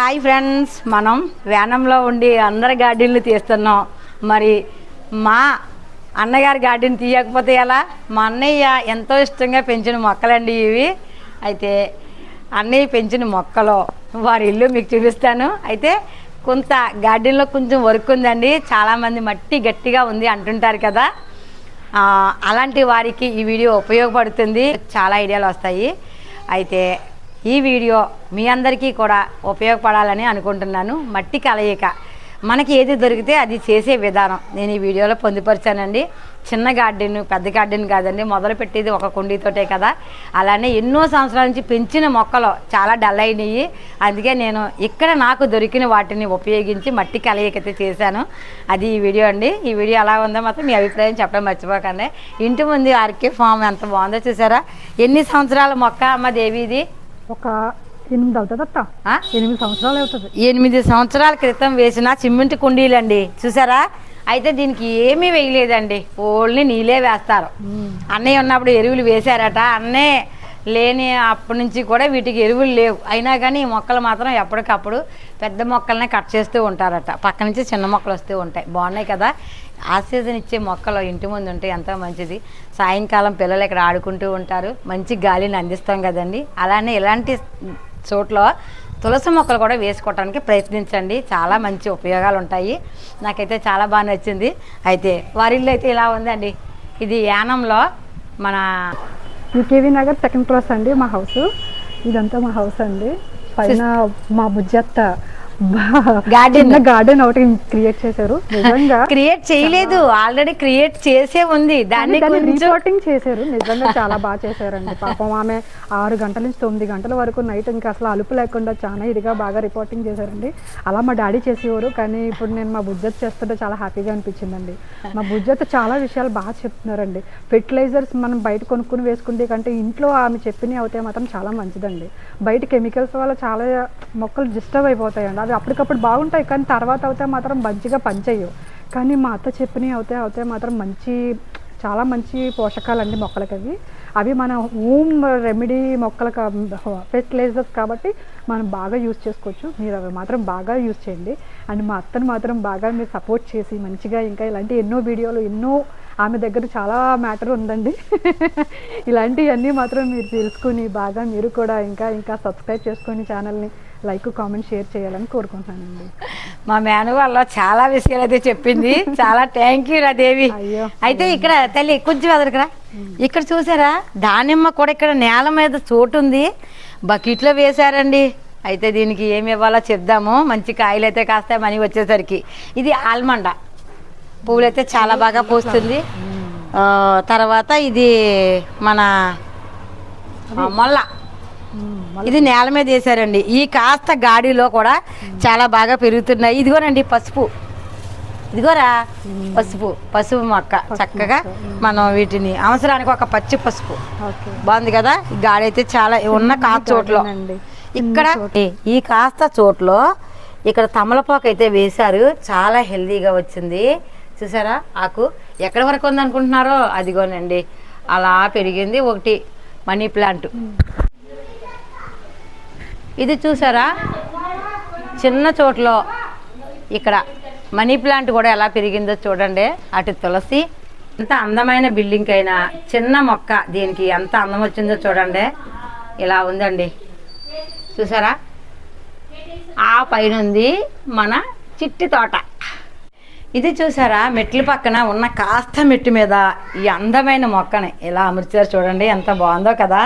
Hi friends మనం వ్యానంలో ఉండి అందరి గార్డెన్లు తీస్తున్నాం. మరి మా అన్నగారి గార్డెన్ తీయకపోతే ఎలా? మా అన్నయ్య ఎంతో ఇష్టంగా పెంచిన మొక్కలండి ఇవి. అయితే అన్నయ్య పెంచిన మొక్కలు వారి ఇల్లు మీకు చూపిస్తాను. అయితే కొంత గార్డెన్లో కొంచెం వర్క్ ఉందండి. చాలామంది మట్టి గట్టిగా ఉంది అంటుంటారు కదా. అలాంటి వారికి ఈ వీడియో ఉపయోగపడుతుంది. చాలా ఐడియాలు వస్తాయి. అయితే ఈ వీడియో మీ అందరికీ కూడా ఉపయోగపడాలని అనుకుంటున్నాను. మట్టి కలయిక. మనకి ఏది దొరికితే అది చేసే విధానం. నేను ఈ వీడియోలో పొందుపరిచానండి. చిన్న గార్డెన్ పెద్ద గార్డెన్ కాదండి. మొదలు పెట్టేది ఒక కుండీతోటే కదా. అలానే ఎన్నో సంవత్సరాల నుంచి పెంచిన మొక్కలు చాలా డల్ అయినాయి. అందుకే నేను ఇక్కడ నాకు దొరికిన వాటిని ఉపయోగించి మట్టి కలయికైతే చేశాను. అది ఈ వీడియో అండి. ఈ వీడియో ఎలా ఉందో మాత్రం మీ అభిప్రాయం చెప్పడం మర్చిపోకండి. ఇంటి ముందు ఆర్కే ఫామ్ ఎంత బాగుందో చూసారా? ఎన్ని సంవత్సరాల మొక్క అమ్మ దేవి ఒక ఎనిమిది అవుతుంది అత్త. ఆ? ఎనిమిది సంవత్సరాలు అవుతుంది. ఎనిమిది సంవత్సరాల క్రితం వేసిన సిమెంట్ కుండీలండి. చూసారా? అయితే దీనికి ఏమీ వేయలేదండి. ఓన్లీ నీళ్ళే వేస్తారు. అన్నయ్య ఉన్నప్పుడు ఎరువులు వేశారట. అన్నే లేని అప్పటి నుంచి కూడా వీటికి ఎరువులు లేవు. అయినా కానీ ఈ మొక్కలు మాత్రం ఎప్పటికప్పుడు పెద్ద మొక్కలనే కట్ చేస్తూ ఉంటారట. పక్క నుంచి చిన్న మొక్కలు వస్తూ ఉంటాయి. బాగున్నాయి కదా? ఆక్సిజన్ ఇచ్చే మొక్కలు ఇంటి ముందు ఉంటే ఎంతో మంచిది. సాయంకాలం పిల్లలు ఇక్కడ ఆడుకుంటూ ఉంటారు. మంచి గాలిని అందిస్తాం కదండి. అలానే ఇలాంటి చోట్ల తులసి మొక్కలు కూడా వేసుకోవడానికి ప్రయత్నించండి. చాలా మంచి ఉపయోగాలు ఉంటాయి. నాకైతే చాలా బాగా నచ్చింది. అయితే వారిల్లు అయితే ఇలా ఉందండి. ఇది యానంలో మన యూకేవీ నగర్ సెకండ్ క్లాస్ అండి మా హౌస్. ఇదంతా మా హౌస్ అండి. పైన మా బుజ్జత్త Garden. గార్డెన్ ఒకటి క్రియేట్ చేశారు. నిజంగా క్రియేట్ చేయలేదు. ఆల్రెడీ క్రియేట్ చేసే ఉంది. దాన్ని రిపోర్టింగ్ చేశారు. నిజంగా చాలా బాగా చేశారండి. పాపం ఆమె ఆరు గంటల నుంచి తొమ్మిది గంటల వరకు నైట్ ఇంకా అసలు అలుపు లేకుండా చాలా ఇదిగా బాగా రిపోర్టింగ్ చేశారండి. అలా మా డాడీ చేసేవారు. కానీ ఇప్పుడు నేను మా బుజ్జత్ చేస్తుంటే చాలా హ్యాపీగా అనిపించిందండి. మా బుజ్జత్ చాలా విషయాలు బాగా చెప్తున్నారండి. ఫెర్టిలైజర్స్ మనం బయట కొనుక్కుని వేసుకుంటే కంటే ఇంట్లో ఆమె చెప్పినవి అవుతే మాత్రం చాలా మంచిదండి. బయట కెమికల్స్ వల్ల చాలా మొక్కలు డిస్టర్బ్ అయిపోతాయండి. అవి అప్పటికప్పుడు బాగుంటాయి కానీ తర్వాత అవుతే మాత్రం మంచిగా పనిచేయవు. కానీ మా అత్త చెప్పినవి అవుతాయి అవుతే మాత్రం మంచి చాలా మంచి పోషకాలు అండి మొక్కలకి అవి. అవి మన హోమ్ రెమెడీ మొక్కలకు ఫెర్టిలైజర్స్ కాబట్టి మనం బాగా యూజ్ చేసుకోవచ్చు. మీరు అవి మాత్రం బాగా యూజ్ చేయండి. అండ్ మా అత్తను మాత్రం బాగా మీరు సపోర్ట్ చేసి మంచిగా ఇంకా ఇలాంటి ఎన్నో వీడియోలు ఎన్నో ఆమె దగ్గర చాలా మ్యాటర్ ఉందండి. ఇలాంటివన్నీ మాత్రం మీరు తెలుసుకుని బాగా మీరు కూడా ఇంకా ఇంకా సబ్స్క్రైబ్ చేసుకొని ఛానల్ని లైక్ కామెంట్ షేర్ చేయాలని కోరుకుంటున్నానండి. మా మేను వాళ్ళ చాలా విషయాలు అయితే చెప్పింది. చాలా థ్యాంక్ యూ రా దేవి. అయ్యో. అయితే ఇక్కడ తల్లి కొంచెం ఎదురుకురా. ఇక్కడ చూసారా? దానిమ్మ కూడా ఇక్కడ నేల మీద చోటు ఉంది. బకెట్లో వేశారండి. అయితే దీనికి ఏమి ఇవ్వాలో చెప్దాము. మంచి కాయలు అయితే కాస్తాయి మనీ వచ్చేసరికి. ఇది ఆల్మండ. పువ్వులు అయితే చాలా బాగా పూస్తుంది. తర్వాత ఇది మన మొల్ల. ఇది నేల మీద వేసారండి ఈ కాస్త గాడిలో కూడా చాలా బాగా పెరుగుతున్నాయి. ఇదిగోనండి పసుపు. ఇదిగోరా పసుపు. పసుపు మొక్క. చక్కగా మనం వీటిని అవసరానికి ఒక పచ్చి పసుపు. బాగుంది కదా? ఈ గాడి అయితే చాలా ఉన్న కాస్త చోట్లో. ఇక్కడ ఈ కాస్త చోట్లో ఇక్కడ తమలపాకు అయితే వేశారు. చాలా హెల్దీగా వచ్చింది. చూసారా? ఆకు. ఎక్కడి వరకు ఉంది అనుకుంటున్నారో అదిగోనండి. అలా పెరిగింది. ఒకటి మనీ ప్లాంట్. ఇది చూసారా? చిన్న చోట్లో ఇక్కడ మనీ ప్లాంట్ కూడా ఎలా పెరిగిందో చూడండి. అటు తులసి ఎంత అందమైన బిల్డింగ్ అయినా చిన్న మొక్క దీనికి ఎంత అందం వచ్చిందో చూడండి. ఇలా ఉందండి. చూసారా? ఆ పైన ఉంది మన చిట్టి తోట. ఇది చూసారా? మెట్ల పక్కన ఉన్న కాస్త మెట్టు మీద ఈ అందమైన మొక్కని ఇలా అమర్చారు చూడండి. ఎంత బాగుందో కదా.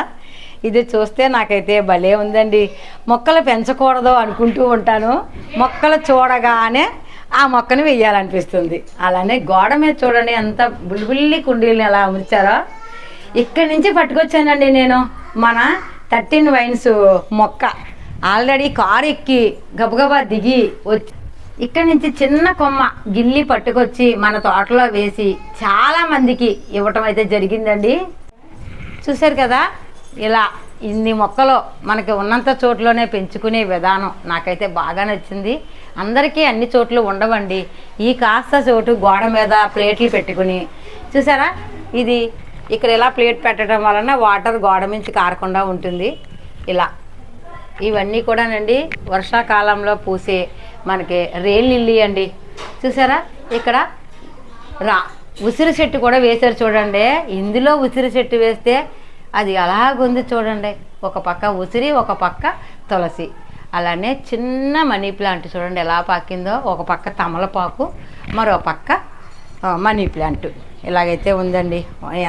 ఇది చూస్తే నాకైతే భలే ఉందండి. మొక్కలు పెంచకూడదు అనుకుంటూ ఉంటాను. మొక్కలు చూడగానే ఆ మొక్కను వెయ్యాలనిపిస్తుంది. అలానే గోడ మీద చూడండి ఎంత బుల్బుల్లి కుండీలను ఎలా అమర్చారో ఇక్కడి నుంచి పట్టుకొచ్చానండి నేను మన థర్టీన్ వైన్స్ మొక్క. ఆల్రెడీ కారు ఎక్కి గబగబా దిగి వచ్చి ఇక్కడి నుంచి చిన్న కొమ్మ గిల్లి పట్టుకొచ్చి మన తోటలో వేసి చాలా మందికి ఇవ్వటం అయితే జరిగిందండి. చూశారు కదా? ఇలా ఇన్ని మొక్కలు మనకి ఉన్నంత చోట్లోనే పెంచుకునే విధానం నాకైతే బాగా నచ్చింది. అందరికీ అన్ని చోట్లు ఉండవండి. ఈ కాస్త చోటు గోడ మీద ప్లేట్లు పెట్టుకుని. చూసారా? ఇది ఇక్కడ ఇలా ప్లేట్ పెట్టడం వలన వాటర్ గోడ నుంచి కారకుండా ఉంటుంది. ఇలా. ఇవన్నీ కూడానండి వర్షాకాలంలో పూసే మనకి రేల్ లిల్లీ అండి. చూసారా? ఇక్కడ రా. ఉసిరి చెట్టు కూడా వేశారు చూడండి. ఇందులో ఉసిరి చెట్టు వేస్తే అది అలాగుంది చూడండి. ఒక పక్క ఉసిరి ఒక పక్క తులసి. అలానే చిన్న మనీ ప్లాంట్ చూడండి ఎలా పాకిందో. ఒక పక్క తమలపాకు మరో పక్క మనీ ప్లాంట్. ఇలాగైతే ఉందండి.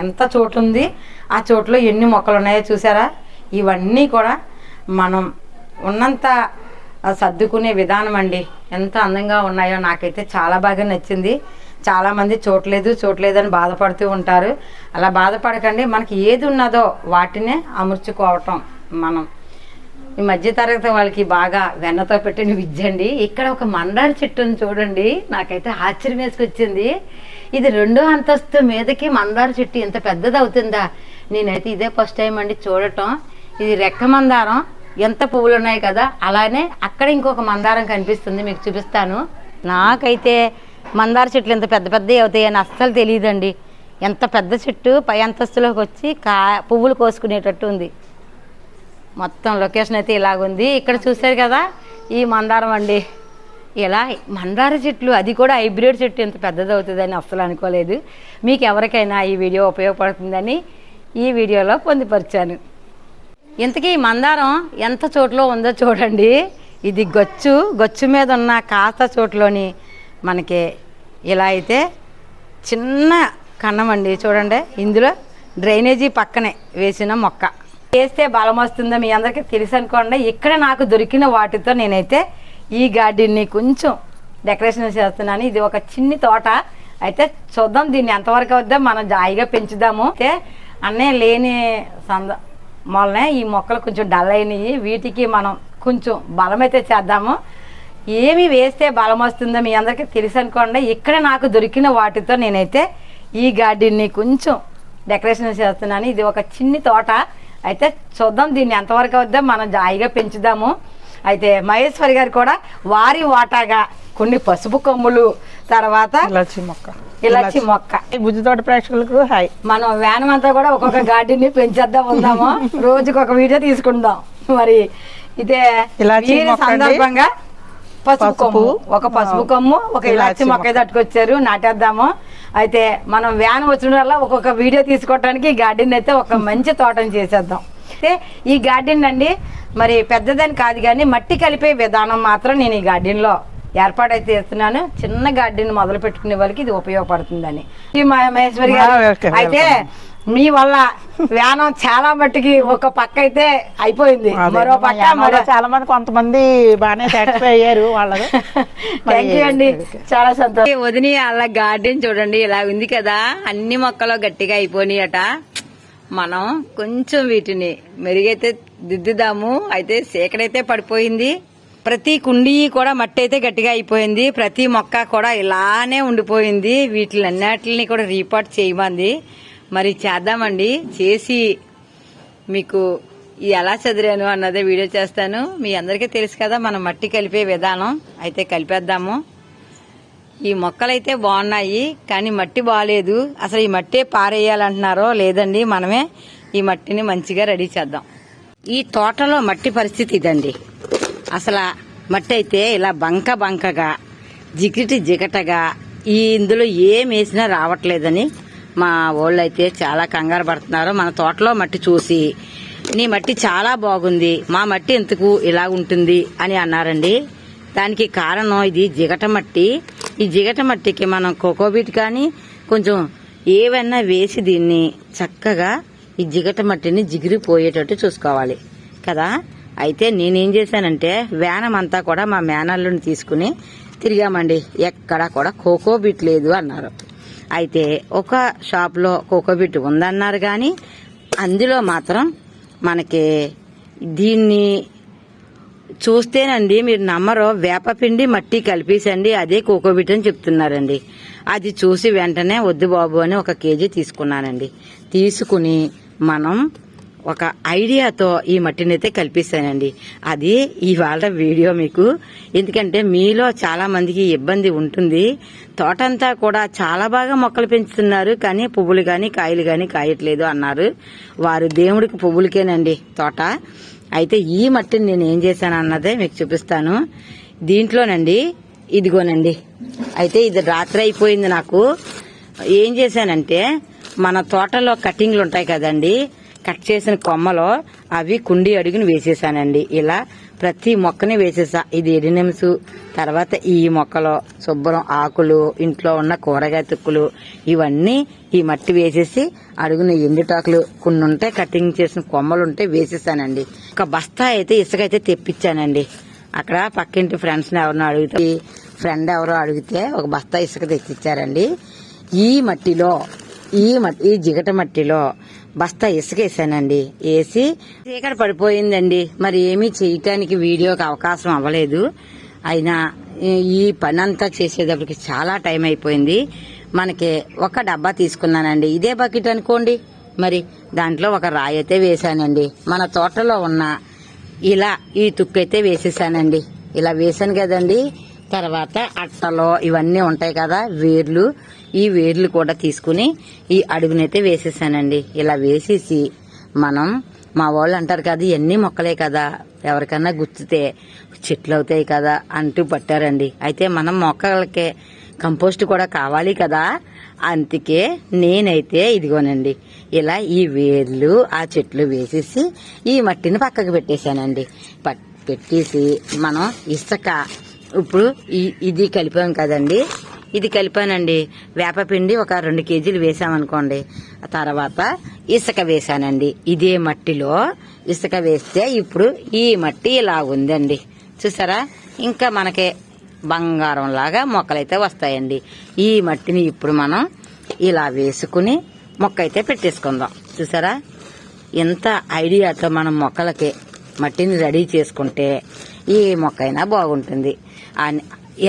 ఎంత చోటు ఉంది ఆ చోట్లో ఎన్ని మొక్కలు ఉన్నాయో చూసారా? ఇవన్నీ కూడా మనం ఉన్నంత సర్దుకునే విధానం అండి. ఎంత అందంగా ఉన్నాయో నాకైతే చాలా బాగా నచ్చింది. చాలామంది చూడలేదు చూడలేదు అని బాధపడుతూ ఉంటారు. అలా బాధపడకండి. మనకి ఏది ఉన్నదో వాటినే అమర్చుకోవటం మనం. ఈ మధ్య తరగతి వాళ్ళకి బాగా వెన్నతో పెట్టిన విద్య అండి. ఇక్కడ ఒక మందార చెట్టుని చూడండి. నాకైతే ఆశ్చర్యం వేసుకొచ్చింది. ఇది రెండో అంతస్తు మీదకి మందార చెట్టు ఇంత పెద్దది అవుతుందా? నేనైతే ఇదే ఫస్ట్ టైం అండి చూడటం. ఇది రెక్క మందారం. ఎంత పువ్వులు ఉన్నాయి కదా? అలానే అక్కడ ఇంకొక మందారం కనిపిస్తుంది. మీకు చూపిస్తాను. నాకైతే మందార చెట్లు ఇంత పెద్ద పెద్దవి అవుతాయని అస్సలు తెలియదండి. ఎంత పెద్ద చెట్టు పై అంతస్తులోకి వచ్చి కా పువ్వులు కోసుకునేటట్టు ఉంది. మొత్తం లొకేషన్ అయితే ఇలాగుంది ఇక్కడ చూశారు కదా ఈ మందారం అండి. ఇలా మందార చెట్లు అది కూడా హైబ్రిడ్ చెట్టు ఎంత పెద్దది అవుతుందని అస్సలు అనుకోలేదు. మీకు ఎవరికైనా ఈ వీడియో ఉపయోగపడుతుందని ఈ వీడియోలో పొందుపరిచాను. ఇంతకీ ఈ మందారం ఎంత చోట్లో ఉందో చూడండి. ఇది గొచ్చు గొచ్చు మీద ఉన్న కాస్త చోట్లోని మనకి ఇలా అయితే చిన్న కన్నం అండి చూడండి. ఇందులో డ్రైనేజీ పక్కనే వేసిన మొక్క. వేస్తే బలం వస్తుందో మీ అందరికీ తెలుసు అనుకోండి. ఇక్కడ నాకు దొరికిన వాటితో నేనైతే ఈ గార్డెన్ని కొంచెం డెకరేషన్ చేస్తున్నాను. ఇది ఒక చిన్ని తోట. అయితే చూద్దాం దీన్ని ఎంతవరకు అవుద్దో. మనం జాయిగా పెంచుదాము. అయితే అన్నే లేని సంద మొలనే ఈ మొక్కలు కొంచెం డల్ అయినాయి. వీటికి మనం కొంచెం బలం అయితే చేద్దాము. ఏమి వేస్తే బలం వస్తుందో మీ అందరికీ తెలుసు అనుకోండి. ఇక్కడ నాకు దొరికిన వాటితో నేనైతే ఈ గార్డెన్ని కొంచెం డెకరేషన్ చేస్తున్నాను. ఇది ఒక చిన్ని తోట. అయితే చూద్దాం దీన్ని ఎంతవరకు అవుద్దో. మనం జాయిగా పెంచుదాము. అయితే మహేశ్వరి గారు కూడా వారి వాటాగా కొన్ని పసుపు కొమ్ములు తర్వాత ఇలాచి మొక్క. ఇలాచి మొక్క. బుజ్జి తోట ప్రేక్షకులకు హాయ్. మనం వ్యానం అంతా కూడా ఒక్కొక్క గార్డెన్ పెంచేద్దాం ఉందాము? రోజుకి ఒక వీడియో తీసుకుందాం. మరి ఇదే. సందర్భంగా పసుపు కొమ్ము ఒక పసుపు కొమ్ము ఒక ఇలాచి మొక్క. అయితే అట్టుకొచ్చారు నాటేద్దాము. అయితే మనం వ్యాన్ వచ్చిన వల్ల ఒక్కొక్క వీడియో తీసుకోవడానికి ఈ గార్డెన్ అయితే ఒక మంచి తోటని చేసేద్దాం. అయితే ఈ గార్డెన్ అండి మరి పెద్దదని కాదు కానీ మట్టి కలిపే విధానం మాత్రం నేను ఈ గార్డెన్లో ఏర్పాటైతే చేస్తున్నాను. చిన్న గార్డెన్ మొదలు పెట్టుకునే వాళ్ళకి ఇది ఉపయోగపడుతుందని. మహేశ్వరి గారు. అయితే మీ వల్ల వ్యానం చాలా మట్టికి ఒక పక్క అయితే అయిపోయింది. మరో పక్క మరో. చాలా మంది కొంతమంది బాగానే సాటిస్ఫై అయ్యారు వాళ్ళది. థ్యాంక్ యూ అండి. చాలా సంతోషం. వదిని అలా గార్డెన్ చూడండి ఇలా ఉంది కదా. అన్ని మొక్కలు గట్టిగా అయిపోయినాయట. మనం కొంచెం వీటిని మెరుగైతే దిద్దుదాము. అయితే సీకడైతే పడిపోయింది. ప్రతి కుండీ కూడా మట్టి అయితే గట్టిగా అయిపోయింది. ప్రతి మొక్క కూడా ఇలానే ఉండిపోయింది. వీటిలన్నిటిని కూడా రీపాట్ చేయమంది. మరి చేద్దామండి. చేసి మీకు ఎలా చదివాను అన్నదే వీడియో చేస్తాను. మీ అందరికీ తెలుసు కదా మనం మట్టి కలిపే విధానం. అయితే కలిపేద్దాము. ఈ మొక్కలైతే బాగున్నాయి కానీ మట్టి బాగాలేదు అసలు ఈ మట్టే పారేయాలంటున్నారో లేదండి మనమే ఈ మట్టిని మంచిగా రెడీ చేద్దాం. ఈ తోటలో మట్టి పరిస్థితి ఇదండి. అసలు మట్టి అయితే ఇలా బంక బంకగా జిగిటి జిగటగా ఈ ఇందులో ఏం వేసినా రావట్లేదని మా వాళ్ళు అయితే చాలా కంగారు పడుతున్నారు. మన తోటలో మట్టి చూసి నీ మట్టి చాలా బాగుంది. మా మట్టి ఎందుకు ఇలా ఉంటుంది? అని అన్నారండి. దానికి కారణం ఇది జిగట మట్టి. ఈ జిగట మట్టికి మనం కోకోబీట్ కానీ కొంచెం ఏవైనా వేసి దీన్ని చక్కగా ఈ జిగట మట్టిని జిగిరిపోయేటట్టు చూసుకోవాలి. కదా? అయితే నేనేం చేశానంటే వ్యానం అంతా కూడా మా మేనల్లుని తీసుకుని తిరిగామండి. ఎక్కడా కూడా కోకోబీట్ లేదు అన్నారు. అయితే ఒక షాప్లో కోకోబీట్ ఉందన్నారు కానీ అందులో మాత్రం మనకి దీన్ని చూస్తేనండి మీరు నమ్మరు. వేపపిండి మట్టి కలిపేసండి అదే కోకోబిట్ అని చెప్తున్నారండి. అది చూసి వెంటనే వద్దు బాబు అని ఒక కేజీ తీసుకున్నానండి. తీసుకుని మనం ఒక ఐడియాతో ఈ మట్టిని అయితే కల్పిస్తానండి. అది ఇవాళ వీడియో మీకు. ఎందుకంటే మీలో చాలా మందికి ఇబ్బంది ఉంటుంది. తోటంతా కూడా చాలా బాగా మొక్కలు పెంచుతున్నారు. కానీ పువ్వులు కానీ కాయలు కానీ కాయట్లేదు అన్నారు. వారు దేవుడికి పువ్వులకేనండి తోట. అయితే ఈ మట్టిని నేను ఏం చేశాను అన్నదే మీకు చూపిస్తాను. దీంట్లోనండి ఇదిగోనండి. అయితే ఇది రాత్రి అయిపోయింది నాకు. ఏం చేశానంటే మన తోటలో కటింగ్లు ఉంటాయి కదండి. కట్ చేసిన కొమ్మలో అవి కుండి అడుగుని వేసేసానండి. ఇలా ప్రతి మొక్కని వేసేసా. ఇది ఎడినెమ్స్ తర్వాత ఈ మొక్కలో శుభ్రం ఆకులు ఇంట్లో ఉన్న కూరగాయ తుక్కులు ఇవన్నీ ఈ మట్టి వేసేసి అడుగున ఎండుటాకులు కొన్ని ఉంటే కటింగ్ చేసిన కొమ్మలు ఉంటే వేసేసానండి. ఒక బస్తా అయితే ఇసుక అయితే తెప్పించానండి. అక్కడ పక్కింటి ఫ్రెండ్స్ని ఎవరినో అడిగితే ఫ్రెండ్ ఎవరో అడిగితే ఒక బస్తా ఇసుక తెచ్చిచ్చారండి. ఈ మట్టిలో ఈ మట్టి ఈ జిగట మట్టిలో బస్తా ఇసుకేసానండి. వేసి చీకటి పడిపోయిందండి మరి ఏమీ చేయటానికి వీడియోకి అవకాశం అవ్వలేదు. అయినా ఈ- పని అంతా చేసేటప్పటికి చాలా టైం అయిపోయింది. మనకి ఒక డబ్బా తీసుకున్నానండి. ఇదే బకెట్ అనుకోండి. మరి దాంట్లో ఒక రాయి అయితే వేసానండి మన తోటలో ఉన్న ఇలా ఈ తుక్కు అయితే వేసేసానండి. ఇలా వేసాను కదండి. తర్వాత అట్టలో ఇవన్నీ ఉంటాయి కదా వేర్లు. ఈ వేర్లు కూడా తీసుకుని ఈ అడుగునైతే వేసేసానండి. ఇలా వేసేసి మనం మా వాళ్ళు అంటారు కదా ఇవన్నీ మొక్కలే కదా ఎవరికన్నా గుచ్చితే చెట్లు అవుతాయి కదా అంటూ పట్టారండి. అయితే మనం మొక్కలకే కంపోస్ట్ కూడా కావాలి కదా అందుకే నేనైతే ఇదిగోనండి ఇలా ఈ వేర్లు ఆ చెట్లు వేసేసి ఈ మట్టిని పక్కకు పెట్టేశానండి. పట్- పెట్టేసి మనం ఇసుక ఇప్పుడు ఈ- ఇది కలిపాం కదండి. ఇది కలిపానండి. వేపపిండి ఒక రెండు కేజీలు వేసామనుకోండి. తర్వాత ఇసుక వేసానండి. ఇదే మట్టిలో ఇసుక వేస్తే ఇప్పుడు ఈ మట్టి ఇలా ఉందండి. చూసారా? ఇంకా మనకి బంగారం లాగా మొక్కలైతే వస్తాయండి. ఈ మట్టిని ఇప్పుడు మనం ఇలా వేసుకుని మొక్క అయితే పెట్టేసుకుందాం. చూసారా? ఎంత ఐడియాతో మనం మొక్కలకి మట్టిని రెడీ చేసుకుంటే ఏ మొక్క అయినా బాగుంటుంది.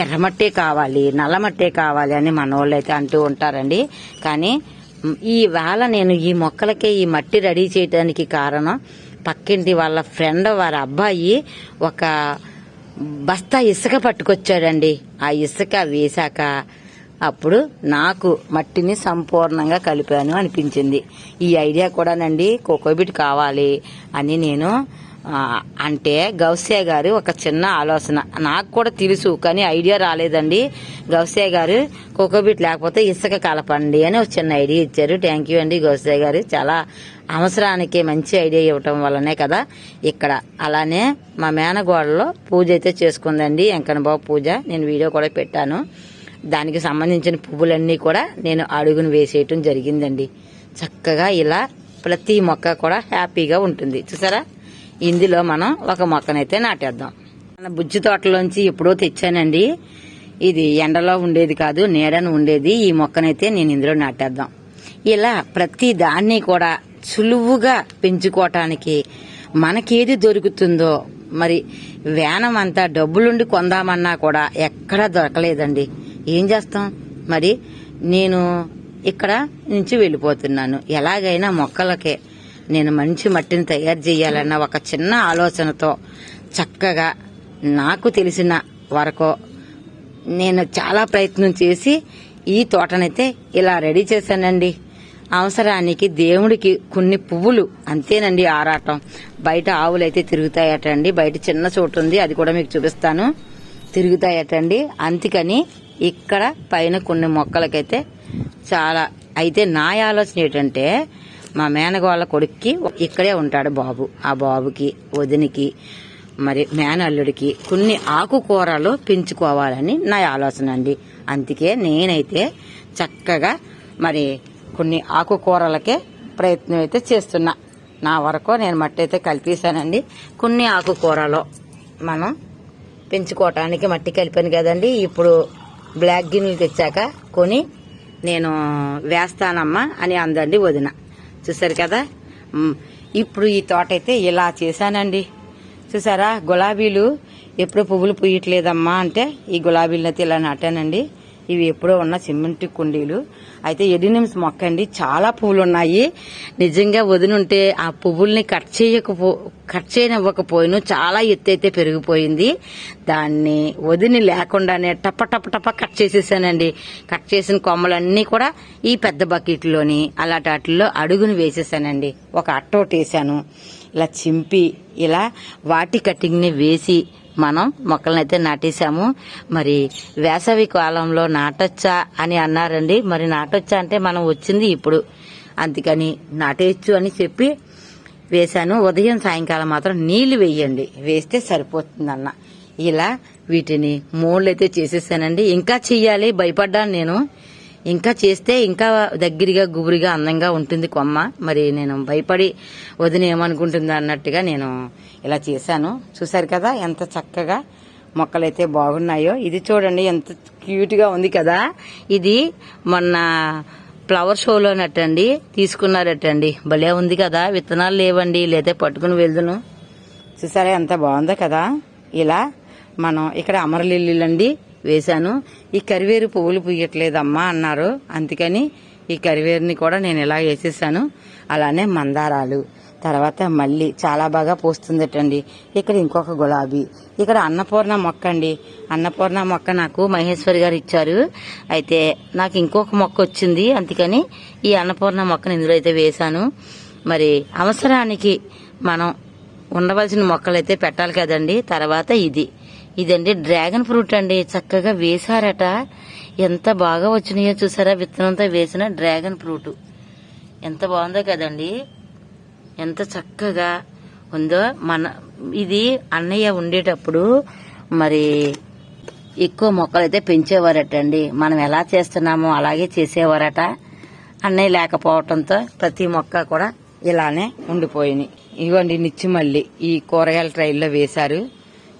ఎర్రమట్టే కావాలి నల్లమట్టే కావాలి అని మన అయితే అంటూ ఉంటారండి. కానీ ఈ వేళ నేను ఈ మొక్కలకే ఈ మట్టి రెడీ చేయడానికి కారణం పక్కింటి వాళ్ళ ఫ్రెండ్ వారి అబ్బాయి ఒక బస్తా ఇసుక పట్టుకొచ్చాడండి. ఆ ఇసుక వేశాక అప్పుడు నాకు మట్టిని సంపూర్ణంగా కలిపాను అనిపించింది. ఈ ఐడియా కూడానండి కోకోబిట్ కావాలి అని నేను అంటే గౌసే గారు ఒక చిన్న ఆలోచన. నాకు కూడా తెలుసు కానీ ఐడియా రాలేదండి. గౌసే గారు కోకోబీట్ లేకపోతే ఇసుక కలపండి అని ఒక చిన్న ఐడియా ఇచ్చారు. థ్యాంక్ యూ అండి గౌసే గారు. చాలా అవసరానికి మంచి ఐడియా ఇవ్వటం వల్లనే కదా ఇక్కడ. అలానే మా మేనగోడలో పూజ అయితే చేసుకుందండి. వెంకన్న బాబు పూజ. నేను వీడియో కూడా పెట్టాను. దానికి సంబంధించిన పువ్వులన్నీ కూడా నేను అడుగును వేసేయటం జరిగిందండి. చక్కగా ఇలా ప్రతి మొక్క కూడా హ్యాపీగా ఉంటుంది. చూసారా? ఇందులో మనం ఒక మొక్కనైతే నాటేద్దాం. మన బుజ్జి తోటలోంచి ఎప్పుడో తెచ్చానండి. ఇది ఎండలో ఉండేది కాదు నీడను ఉండేది. ఈ మొక్కనైతే నేను ఇందులో నాటేద్దాం. ఇలా ప్రతి దాన్ని కూడా సులువుగా పెంచుకోవటానికి మనకేది దొరుకుతుందో మరి వేనం అంతా డబ్బులుండి కొందామన్నా కూడా ఎక్కడా దొరకలేదండి. ఏం చేస్తాం? మరి నేను ఇక్కడ నుంచి వెళ్ళిపోతున్నాను. ఎలాగైనా మొక్కలకే నేను మంచి మట్టిని తయారు చేయాలన్న ఒక చిన్న ఆలోచనతో చక్కగా నాకు తెలిసిన వరకు నేను చాలా ప్రయత్నం చేసి ఈ తోటనైతే ఇలా రెడీ చేశానండి. అవసరానికి దేవుడికి కొన్ని పువ్వులు అంతేనండి ఆరాటం. బయట ఆవులైతే తిరుగుతాయటండి. బయట చిన్న చోటు ఉంది అది కూడా మీకు చూపిస్తాను. తిరుగుతాయటండి. అందుకని ఇక్కడ పైన కొన్ని మొక్కలకైతే చాలా అయితే నా ఆలోచన ఏంటంటే మా మేనగోళ్ళ కొడుక్కి ఇక్కడే ఉంటాడు బాబు. ఆ బాబుకి వదినికి మరి మేనల్లుడికి కొన్ని ఆకుకూరలు పెంచుకోవాలని నా ఆలోచన అండి. అందుకే నేనైతే చక్కగా మరి కొన్ని ఆకుకూరలకే ప్రయత్నం అయితే చేస్తున్నా. నా వరకు నేను మట్టి అయితే కలిపేశానండి. కొన్ని ఆకుకూరలు మనం పెంచుకోవటానికి మట్టి కలిపాను కదండి. ఇప్పుడు బ్లాక్ గిన్నెలు తెచ్చాక కొని నేను వేస్తానమ్మా అని అందండి వదిన. చూసారు కదా? ఇప్పుడు ఈ తోట అయితే ఇలా చేశానండి. చూసారా గులాబీలు ఎప్పుడు పువ్వులు పూయట్లేదమ్మా అంటే ఈ గులాబీలను అయితే ఇలా నాటానండి. ఇవి ఎప్పుడో ఉన్న సిమెంట్ కుండీలు. అయితే ఎడినిమ్స్ మొక్క అండి చాలా పువ్వులు ఉన్నాయి నిజంగా వదినుంటే ఆ పువ్వుల్ని కట్ చేయకపో కట్ చేయనివ్వకపోయిను చాలా ఎత్తు అయితే పెరిగిపోయింది. దాన్ని వదిని లేకుండానే టప టప టప కట్ చేసేసానండి. కట్ చేసిన కొమ్మలన్నీ కూడా ఈ పెద్ద బకెట్లోని అలాంటి వాటిల్లో అడుగును వేసేసానండి. ఒక అట్టోటేసాను. ఇలా చింపి ఇలా వాటి కటింగ్ని వేసి మనం మొక్కలనైతే అయితే నాటేశాము. మరి వేసవి కాలంలో నాటొచ్చా అని అన్నారండి. మరి నాటొచ్చా అంటే మనం వచ్చింది ఇప్పుడు. అందుకని నాటేయచ్చు అని చెప్పి వేశాను. ఉదయం సాయంకాలం మాత్రం నీళ్ళు వేయండి. వేస్తే సరిపోతుందన్న. ఇలా వీటిని మూళ్ళు అయితే చేసేసానండి. ఇంకా చెయ్యాలి. భయపడ్డాను నేను. ఇంకా చేస్తే ఇంకా దగ్గరగా గుబురిగా అందంగా ఉంటుంది కొమ్మ. మరి నేను భయపడి వదిన ఏమనుకుంటుందో అన్నట్టుగా నేను ఇలా చేశాను. చూసారు కదా ఎంత చక్కగా మొక్కలైతే బాగున్నాయో. ఇది చూడండి ఎంత క్యూట్గా ఉంది కదా. ఇది మొన్న ఫ్లవర్ షోలోనట్టండి తీసుకున్నారటండి. భలే ఉంది కదా. విత్తనాలు లేవండి లేదా పట్టుకుని వెళ్దును. చూసారా ఎంత బాగుందో కదా. ఇలా మనం ఇక్కడ అమరలిల్లులండి. వేశాను. ఈ కరివేరు పువ్వులు పూయట్లేదమ్మా అన్నారు. అందుకని ఈ కరివేరుని కూడా నేను ఇలా వేసేసాను. అలానే మందారాలు. తర్వాత మళ్ళీ చాలా బాగా పోస్తుందటండి. ఇక్కడ ఇంకొక గులాబీ. ఇక్కడ అన్నపూర్ణ మొక్క అండి అన్నపూర్ణ మొక్క నాకు మహేశ్వరి గారు ఇచ్చారు. అయితే నాకు ఇంకొక మొక్క వచ్చింది. అందుకని ఈ అన్నపూర్ణ మొక్కను ఇందులో అయితే వేశాను. మరి అవసరానికి మనం ఉండవలసిన మొక్కలు అయితే పెట్టాలి కదండి. తర్వాత ఇది. ఇదండి డ్రాగన్ ఫ్రూట్ అండి. చక్కగా వేశారట. ఎంత బాగా వచ్చినాయో చూసారా? విత్తనంతో వేసిన డ్రాగన్ ఫ్రూట్. ఎంత బాగుందో కదండి. ఎంత చక్కగా ఉందో మన ఇది అన్నయ్య ఉండేటప్పుడు మరి ఎక్కువ మొక్కలైతే పెంచేవారట అండి మనం ఎలా చేస్తున్నామో అలాగే చేసేవారట. అన్నయ్య లేకపోవటంతో ప్రతి మొక్క కూడా ఇలానే ఉండిపోయినాయి ఇవ్వండి నిచ్చి మళ్ళీ ఈ కూరగాయల ట్రైల్లో వేశారు.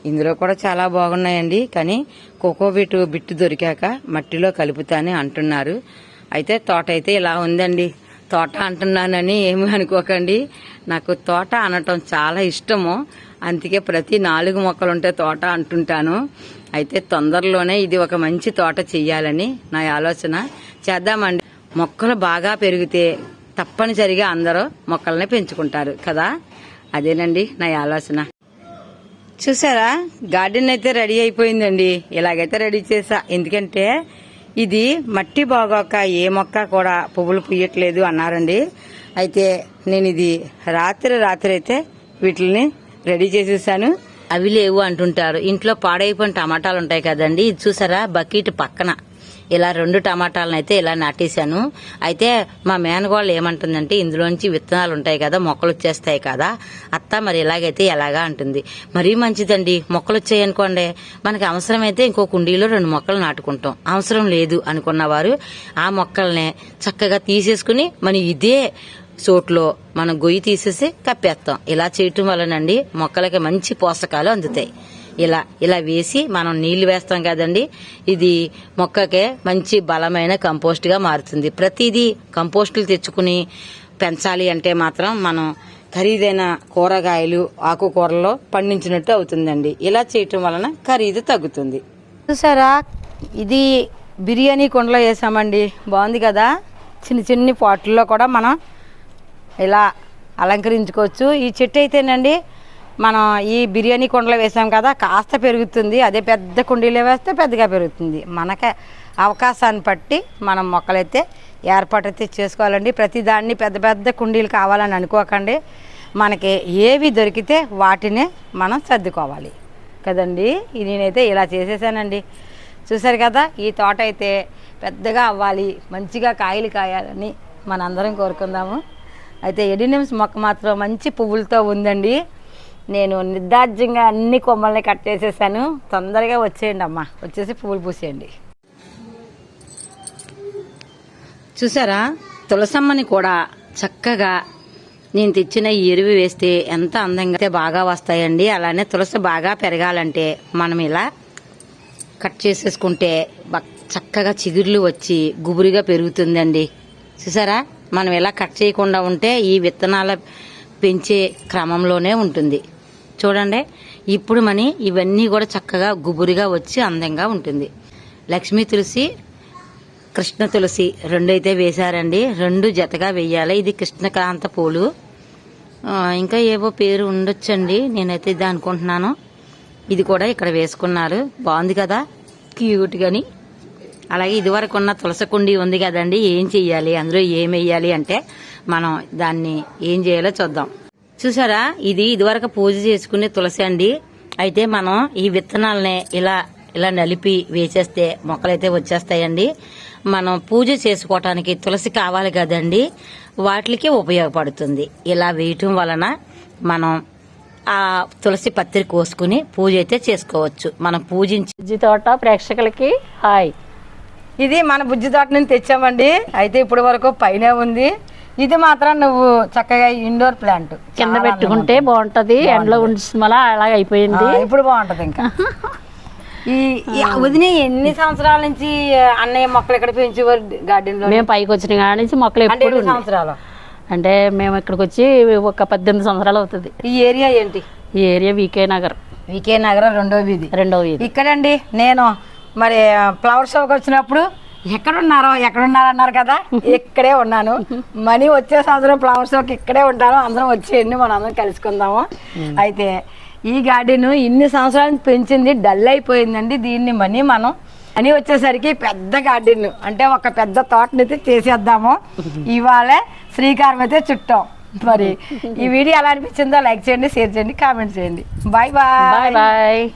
ఇందులో కూడా చాలా బాగున్నాయండి. కానీ కోకోబీట్ బిట్టు దొరికాక మట్టిలో కలుపుతాని అంటున్నారు. అయితే తోట అయితే ఇలా ఉందండి. తోట అంటున్నానని ఏమి అనుకోకండి. నాకు తోట అనటం చాలా ఇష్టము. అందుకే ప్రతి నాలుగు మొక్కలు ఉంటే తోట అంటుంటాను. అయితే తొందరలోనే ఇది ఒక మంచి తోట చెయ్యాలని నా ఆలోచన. చేద్దామండి. మొక్కలు బాగా పెరిగితే తప్పనిసరిగా అందరూ మొక్కల్ని పెంచుకుంటారు కదా? అదేనండి నా ఆలోచన. చూసారా? గార్డెన్ అయితే రెడీ అయిపోయిందండి. ఇలాగైతే రెడీ చేసా. ఎందుకంటే ఇది మట్టి బాగోక ఏ మొక్క కూడా పువ్వులు పుయ్యట్లేదు అన్నారండి. అయితే నేను ఇది రాత్రి రాత్రి అయితే వీటిని రెడీ చేసేసాను. అవి లేవు అంటుంటారు. ఇంట్లో పాడైపోయిన టమాటాలు ఉంటాయి కదండి. ఇది చూసారా? బకెట్ పక్కన. ఇలా రెండు టమాటాలను అయితే ఇలా నాటేశాను. అయితే మా మేనగోళ్ళు ఏమంటుందంటే ఇందులోంచి విత్తనాలు ఉంటాయి కదా మొక్కలు వచ్చేస్తాయి కదా అత్త మరి ఇలాగైతే ఎలాగా అంటుంది. మరీ మంచిదండి మొక్కలు వచ్చాయనుకోండి మనకి అవసరమైతే ఇంకో కుండీలో రెండు మొక్కలు నాటుకుంటాం. అవసరం లేదు అనుకున్న వారు ఆ మొక్కల్ని చక్కగా తీసేసుకుని మనం ఇదే చోట్లో మనం గొయ్యి తీసేసి కప్పేస్తాం. ఇలా చేయటం వలనండి మొక్కలకి మంచి పోషకాలు అందుతాయి. ఇలా ఇలా వేసి మనం నీళ్ళు వేస్తాం కదండి. ఇది మొక్కకే మంచి బలమైన కంపోస్ట్గా మారుతుంది. ప్రతిదీ కంపోస్టులు తెచ్చుకుని పెంచాలి అంటే మాత్రం మనం ఖరీదైన కూరగాయలు ఆకుకూరలో పండించినట్టు అవుతుందండి. ఇలా చేయటం వలన ఖరీదు తగ్గుతుంది. చూసారా? ఇది బిర్యానీ కుండలో వేసామండి. బాగుంది కదా? చిన్న చిన్ని పాటల్లో కూడా మనం ఇలా అలంకరించుకోవచ్చు. ఈ చెట్టు అయితేనండి మనం ఈ బిర్యానీ కుండలో వేసాం కదా కాస్త పెరుగుతుంది. అదే పెద్ద కుండీలో వేస్తే పెద్దగా పెరుగుతుంది. మనకి అవకాశాన్ని బట్టి మనం మొక్కలైతే ఏర్పాటు అయితే చేసుకోవాలండి. ప్రతి దాన్ని పెద్ద పెద్ద కుండీలు కావాలని అనుకోకండి. మనకి ఏవి దొరికితే వాటినే మనం సర్దుకోవాలి. కదండి? ఇది నేనైతే ఇలా చేసేసానండి. చూసారు కదా ఈ తోట అయితే పెద్దగా అవ్వాలి మంచిగా కాయలు కాయాలని మనందరం కోరుకుందాము. అయితే ఎడినిమ్స్ మొక్క మాత్రం మంచి పువ్వులతో ఉందండి. నేను నిర్దార్జ్యంగా అన్ని కొమ్మల్ని కట్ చేసేసాను. తొందరగా వచ్చేయండి అమ్మా. వచ్చేసి పువ్వులు పూసేయండి. చూసారా? తులసమ్మని కూడా చక్కగా నేను తెచ్చిన ఈ ఎరువు వేస్తే ఎంత అందంగా అయితే బాగా వస్తాయండి. అలానే తులసి బాగా పెరగాలంటే మనం ఇలా కట్ చేసేసుకుంటే చక్కగా చిగుర్లు వచ్చి గుబురుగా పెరుగుతుందండి. చూసారా? మనం ఇలా కట్ చేయకుండా ఉంటే ఈ విత్తనాల పెంచే క్రమంలోనే ఉంటుంది. చూడండి. ఇప్పుడు మని ఇవన్నీ కూడా చక్కగా గుబురుగా వచ్చి అందంగా ఉంటుంది. లక్ష్మీ తులసి కృష్ణ తులసి రెండు అయితే వేశారండి. రెండు జతగా వేయాలి ఇది కృష్ణకాంత పూలు. ఇంకా ఏవో పేరు ఉండొచ్చండి. నేనైతే ఇది అనుకుంటున్నాను. ఇది కూడా ఇక్కడ వేసుకున్నారు. బాగుంది కదా? క్యూట్ కానీ అలాగే ఇదివరకు ఉన్న తులసి కుండి ఉంది కదండి. ఏం చెయ్యాలి? అందులో ఏం వెయ్యాలి అంటే మనం దాన్ని ఏం చేయాలో చూద్దాం. చూసారా? ఇది ఇదివరకు పూజ చేసుకునే తులసి అండి. అయితే మనం ఈ విత్తనాలని ఇలా ఇలా నలిపి వేసేస్తే మొక్కలైతే వచ్చేస్తాయండి. మనం పూజ చేసుకోవటానికి తులసి కావాలి కదండి. వాటికి ఉపయోగపడుతుంది. ఇలా వేయటం వలన మనం ఆ తులసి పత్రి కోసుకుని పూజ అయితే చేసుకోవచ్చు. మనం పూజించి బుజ్జి తోట ప్రేక్షకులకి హాయ్. ఇది మన బుజ్జి తోట నుంచి తెచ్చామండి. అయితే ఇప్పటి వరకు పైన ఉంది. ఇది మాత్రం నువ్వు చక్కగా ఇండోర్ ప్లాంట్ కింద పెట్టుకుంటే బాగుంటది. ఎండలో ఉంచిన వల్ల అలాగ అయిపోయింది. ఇప్పుడు బాగుంటది ఇంకా. ఈ వదిన ఎన్ని సంవత్సరాల నుంచి అన్నయ్య మొక్కలు ఇక్కడ పెంచేవారు గార్డెన్లో మేము పైకి వచ్చిన కాడ నుంచి మొక్కలు ఎప్పుడు సంవత్సరాలు? అంటే మేము ఇక్కడికి వచ్చి ఒక పద్దెనిమిది సంవత్సరాలు అవుతుంది. ఈ ఏరియా ఏంటి? ఈ ఏరియా వికే నగర్. వికే నగరం రెండో వీధి. రెండవ వీధి. ఇక్కడండి నేను మరి ఫ్లవర్ షోకి వచ్చినప్పుడు ఎక్కడున్నారో ఎక్కడున్నారో అన్నారు కదా? ఇక్కడే ఉన్నాను. మనీ వచ్చే సంవత్సరం ఫ్లవర్ షోకి ఇక్కడే ఉంటాను. అందరం వచ్చేయండి మనం అందరం కలుసుకుందాము. అయితే ఈ గార్డెన్ ఇన్ని సంవత్సరాల పెంచింది డల్ అయిపోయిందండి దీన్ని మనీ మనం. అని వచ్చేసరికి పెద్ద గార్డెన్. అంటే ఒక పెద్ద తోటనైతే చేసేద్దాము. ఇవాళ శ్రీకారం అయితే చుట్టాం. మరి ఈ వీడియో ఎలా అనిపించిందో లైక్ చేయండి షేర్ చేయండి కామెంట్ చేయండి. Bye bye. బాయ్.